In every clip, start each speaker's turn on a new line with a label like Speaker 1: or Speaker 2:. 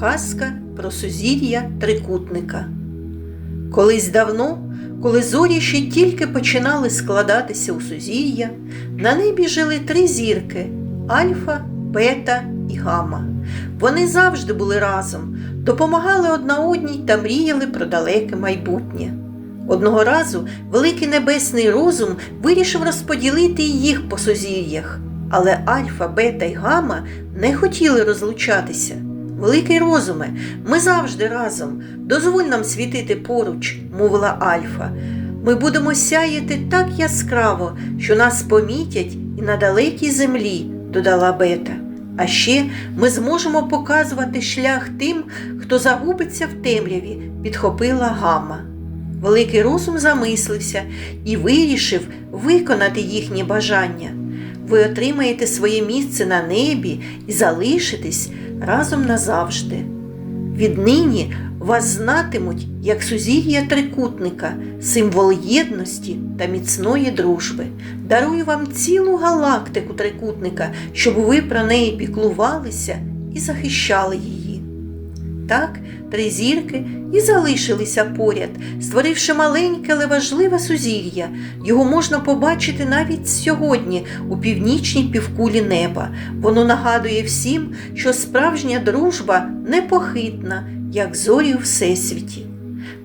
Speaker 1: Казка про сузір'я трикутника. Колись давно, коли зорі ще тільки починали складатися у сузір'я, на небі жили три зірки Альфа, Бета і Гамма. Вони завжди були разом, допомагали одна одній та мріяли про далеке майбутнє. Одного разу великий небесний розум вирішив розподілити їх по сузір'ях, але Альфа, Бета й Гамма не хотіли розлучатися. Великий розуме, ми завжди разом. Дозволь нам світити поруч, мовила Альфа. Ми будемо сяяти так яскраво, що нас помітять і на далекій землі, додала Бета. А ще ми зможемо показувати шлях тим, хто загубиться в темряві, підхопила Гамма. Великий розум замислився і вирішив виконати їхнє бажання. Ви отримаєте своє місце на небі і залишитесь разом назавжди. Віднині вас знатимуть як сузір'я трикутника, символ єдності та міцної дружби. Дарую вам цілу галактику трикутника, щоб ви про неї піклувалися і захищали її. Так, три зірки і залишилися поряд, створивши маленьке, але важливе сузір'я. Його можна побачити навіть сьогодні у північній півкулі неба. Воно нагадує всім, що справжня дружба непохитна, як зорі у всесвіті.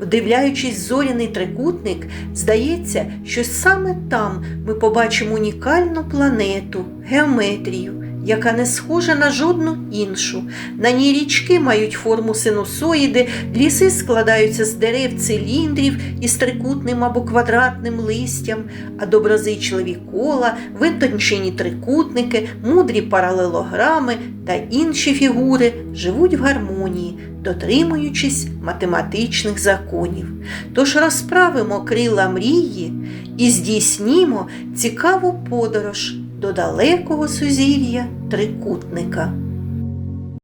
Speaker 1: Вдивляючись зоряний трикутник, здається, що саме там ми побачимо унікальну планету, геометрію, яка не схожа на жодну іншу. На ній річки мають форму синусоїди, ліси складаються з дерев циліндрів із трикутним або квадратним листям, а доброзичливі кола, витончені трикутники, мудрі паралелограми та інші фігури живуть в гармонії, дотримуючись математичних законів. Тож розправимо крила мрії і здійснімо цікаву подорож до далекого сузір'я трикутника.